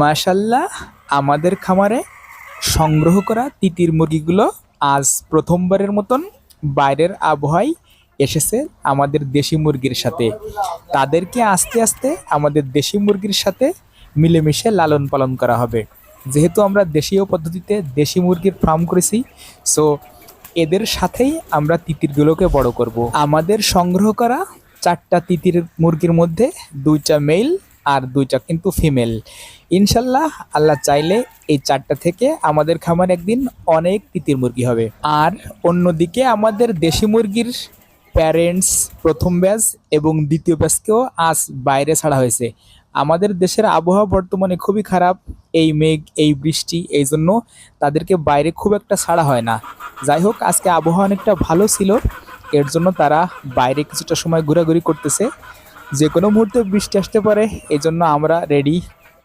মাশাল্লাহ, আমাদের খামারে সংগ্রহ করা তিতির মুরগিগুলো আজ প্রথমবারের মতন বাইরের আবহাওয়ায় এসেছে আমাদের দেশি মুরগির সাথে। তাদেরকে আস্তে আস্তে আমাদের দেশি মুরগির সাথে মিলেমিশে লালন পালন করা হবে। যেহেতু আমরা দেশীয় পদ্ধতিতে দেশি মুরগির ফার্ম করেছি সো এদের সাথেই আমরা তিতিরগুলোকে বড় করব। আমাদের সংগ্রহ করা চারটা তিতির মুরগির মধ্যে দুইটা মেল আর দুইটা কিন্তু ফিমেল ইনশাল্লাহ আল্লাহ চাইলে এই চারটা থেকে আমাদের খামার একদিন অনেক তিতির মুরগি হবে। আর অন্যদিকে আমাদের দেশি মুরগির প্যারেন্টস প্রথম ব্যাচ এবং দ্বিতীয় ব্যাচকেও আজ বাইরে ছাড়া হয়েছে। আমাদের দেশের আবহাওয়া বর্তমানে খুবই খারাপ, এই মেঘ, এই বৃষ্টি, এই জন্য তাদেরকে বাইরে খুব একটা ছাড়া হয় না। যাই হোক, আজকে আবহাওয়া অনেকটা ভালো ছিল, এর জন্য তারা বাইরে কিছুটা সময় ঘোরাঘুরি করতেছে। যে কোনো মুহূর্তে বৃষ্টি আসতে পারে এজন্য জন্য আমরা রেডি